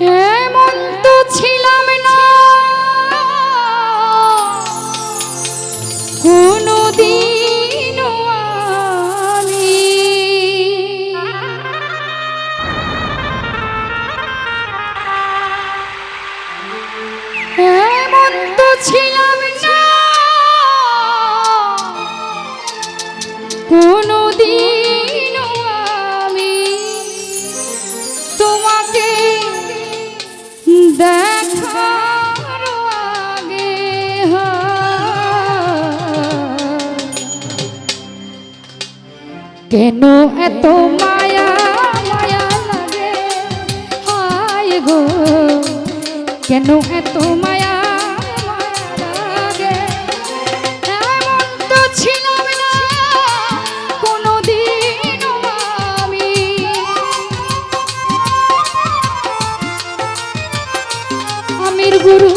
এমন তো ছিলাম না। কোনোদিন আমি তো ছিলাম কেন এত মায়া মায়া লাগে? হায় গো, কেন এত মায়া গুরু,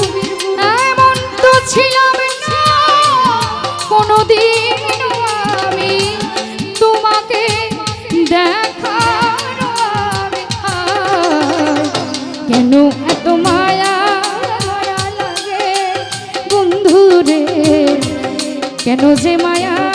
এমন তো ছিলাম না কোনোদিন কেন যে মায়া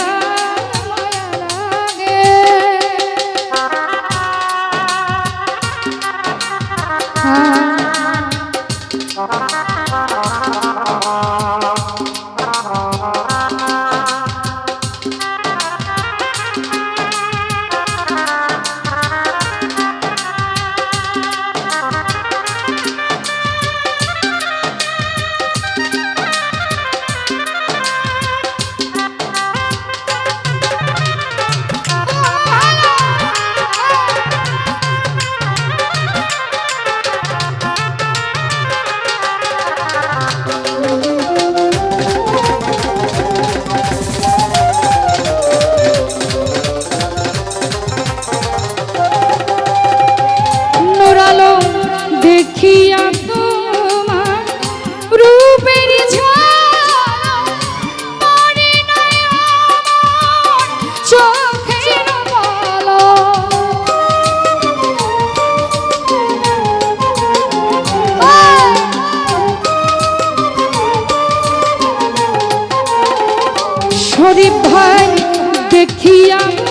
দেখিয়া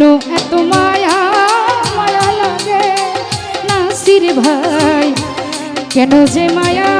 কেন এত মায়া মায়া লাগে। নাসির ভাই কেন যে মায়া?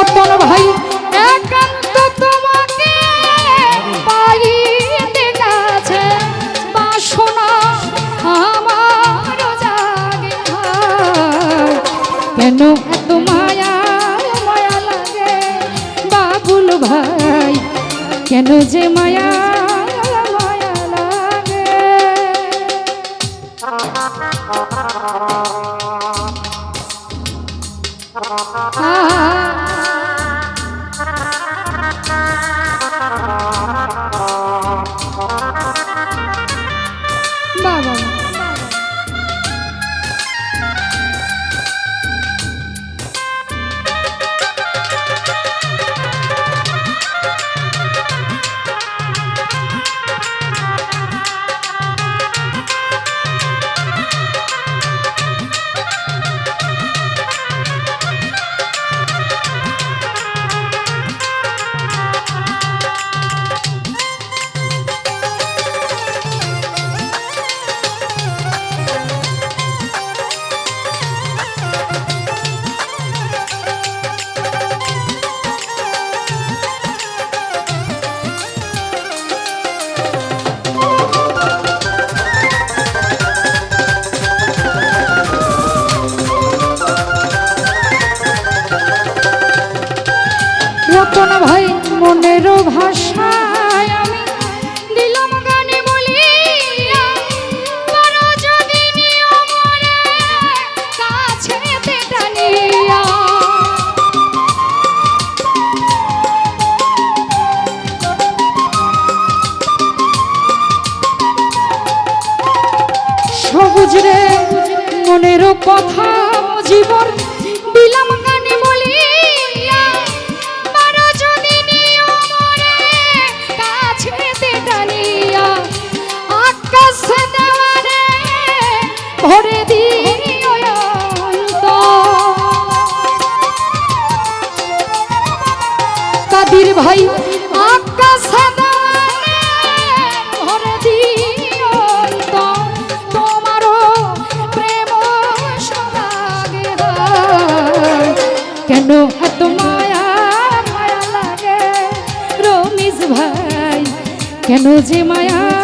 রতন ভাই। একান্ত তোমাকে পাইতে গেছে, বাসনা আমার জাগে। কেন মায়া লাগে বাবুল ভাই? কেন যে মায়া মায়া লাগে? সবুজ রে মনের কথা জীবন দিলাম কেন যে মায়া